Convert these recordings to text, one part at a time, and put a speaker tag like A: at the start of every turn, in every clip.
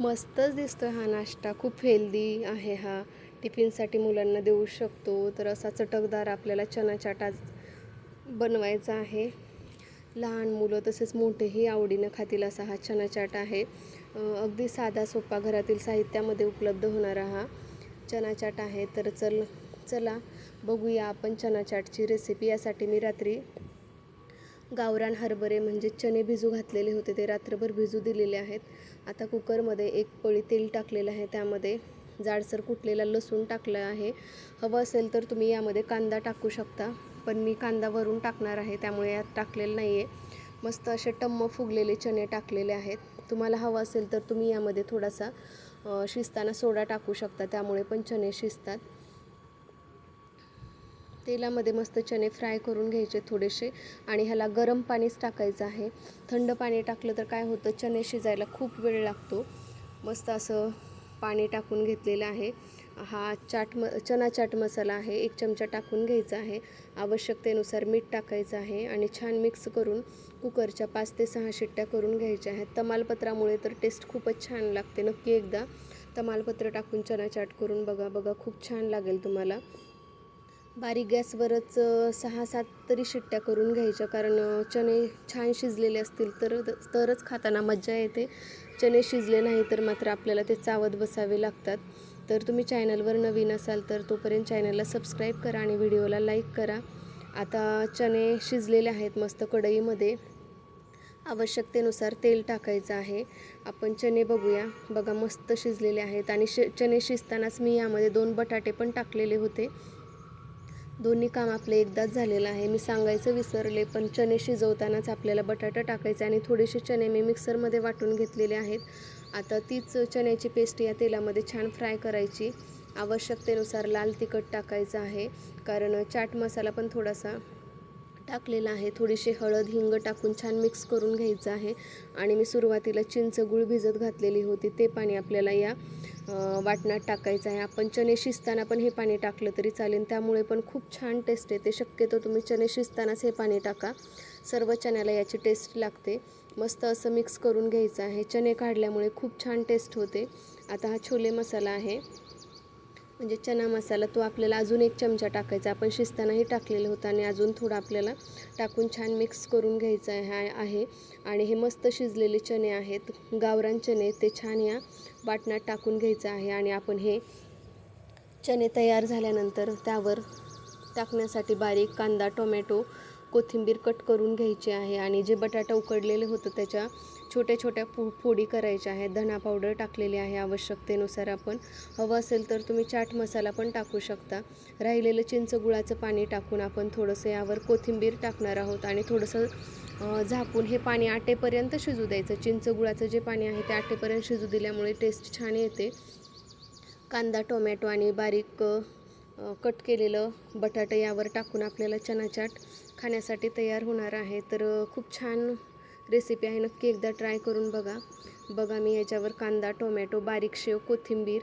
A: मस्तच दिसतोय हा नाश्ता. खूप हेल्दी आहे हा. टिफिनसाठी मुलांना देऊ शकतो. तर असा चटकदार आपल्याला चना चाट बनवायचा आहे. लहान मुलं तसेच मोठेही आवडीनं खातील असा हा चना चाट आहे अगदी साधा सोपा घरातील साहित्यामध्ये उपलब्ध होणारा हा चना चाट आहे. तर चल चला बघूया आपण चना चाटची रेसिपी यासाठी मी रात्री गावरान हरभरे म्हणजे चणे भिजू घातलेले होते ते रात्रभर भिजू दिलेले आहेत. आता कुकरमध्ये एक पळी तेल टाकलेलं आहे त्यामध्ये जाडसर कुटलेला लसूण टाकलं आहे. हवं असेल तर तुम्ही यामध्ये कांदा टाकू शकता पण मी कांदा वरून टाकणार आहे त्यामुळे यात टाकलेलं नाही आहे मस्त असे टम्म फुगलेले चणे टाकलेले आहेत. तुम्हाला हवं असेल तर तुम्ही यामध्ये थोडासा शिजताना सोडा टाकू शकता त्यामुळे पण चणे शिजतात. तेलामध्ये मस्त चणे फ्राय करून घ्यायचे थोडेसे आणि ह्याला गरम पाणीच टाकायचं आहे. थंड पाणी टाकलं तर काय होतं चणे शिजायला खूप वेळ लागतो. मस्त असं पाणी टाकून घेतलेलं आहे. हा चाट म चना चाट मसाला आहे एक चमचा टाकून घ्यायचा आहे. आवश्यकतेनुसार मीठ टाकायचं आहे आणि छान मिक्स करून कुकरच्या पाच ते सहा शिट्ट्या करून घ्यायच्या आहेत. तमालपत्रामुळे तर टेस्ट खूपच छान लागते नक्की एकदा. तमालपत्र टाकून चना चाट करून बघा बघा खूप छान लागेल तुम्हाला. बारीक गॅसवरच सहा सात तरी शिट्ट्या करून घ्यायच्या. कारण चणे छान शिजलेले असतील तर तरच खाताना मज्जा येते. चणे शिजले नाही तर मात्र आपल्याला ते चावत बसावे लागतात. तर तुम्ही चॅनलवर नवीन असाल तर तोपर्यंत चॅनलला सबस्क्राईब करा आणि व्हिडिओला लाईक करा. आता चणे शिजलेले आहेत मस्त कढईमध्ये. आवश्यकतेनुसार तेल टाकायचं आहे. आपण चणे बघूया. बघा मस्त शिजलेले आहेत. आणि श चणे शिजतानाच मी यामध्ये दोन बटाटे पण टाकलेले होते. दोन्ही काम आपले एकदाच झालेलं आहे. मी सांगायचं विसरले पण चणे शिजवतानाच आपल्याला बटाटा टाकायचा आणि थोडेसे चणे मी मिक्सरमध्ये वाटून घेतलेले आहेत. आता तीच चण्याची पेस्ट या तेलामध्ये छान फ्राय करायची. आवश्यकतेनुसार लाल तिखट टाकायचं आहे. कारण चाट मसाला पण थोडासा टाकलेला आहे. थोडीशी हळद हिंग टाकून छान मिक्स करून घ्यायचं आहे. आणि मी सुरुवातीला चिंच गुळ भिजत घातलेली होती. ते पाणी आपल्याला या वाटणात टाकायचं आहे. आपण चणे शिजताना पण हे पाणी टाकलं तरी चालेल. त्यामुळे पण खूप छान टेस्ट येते शक्यतो तुम्ही चणे शिजतानाच हे पाणी टाका. सर्व चण्याला याची टेस्ट लागते. मस्त असं मिक्स करून घ्यायचं आहे. चणे काढल्यामुळे खूप छान टेस्ट होते. आता हा छोले मसाला आहे. म्हणजे चना मसाला तो आपल्याला अजून एक चमचा टाकायचा. आपण शिजतानाही टाकलेलं होतं आणि अजून थोडं आपल्याला टाकून छान मिक्स करून घ्यायचं आहे आहे. आणि हे मस्त शिजलेले चणे आहेत गावरान चणे ते छान या वाटणात टाकून घ्यायचं आहे. आणि आपण हे चणे तयार झाल्यानंतर त्यावर टाकण्यासाठी बारीक कांदा टोमॅटो कोथिंबीर कट करून घ्यायची आहे आणि जे बटाटा उकडलेले होतं त्याच्या छोट्या छोट्या फो फोडी करायच्या आहेत. धना पावडर टाकलेली आहे आवश्यकतेनुसार आपण. हवं असेल तर तुम्ही चाट मसाला पण टाकू शकता. राहिलेलं चिंच गुळाचं पाणी टाकून आपण थोडंसं यावर कोथिंबीर टाकणार आहोत आणि थोडंसं झाकून हे पाणी आटेपर्यंत शिजू द्यायचं. चिंच गुळाचं जे पाणी आहे ते आटेपर्यंत शिजू दिल्यामुळे टेस्ट छान येते. कांदा टोमॅटो आणि बारीक कट केलेलं बटाटा यावर टाकून आपल्याला चना चाट खाण्यासाठी तयार होणार आहे. तर खूप छान रेसिपी आहे. नक्की एकदा ट्राय करून बघा. बघा मी याच्यावर कांदा टोमॅटो बारीक शेव कोथिंबीर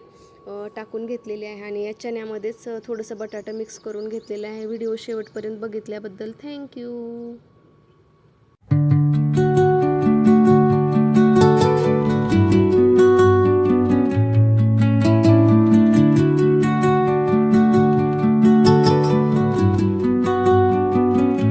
A: टाकून घेतलेली आहे आणि या चण्यामध्येच थोडंसं बटाटा मिक्स करून घेतलेलं आहे. व्हिडिओ शेवटपर्यंत बघितल्याबद्दल थँक्यू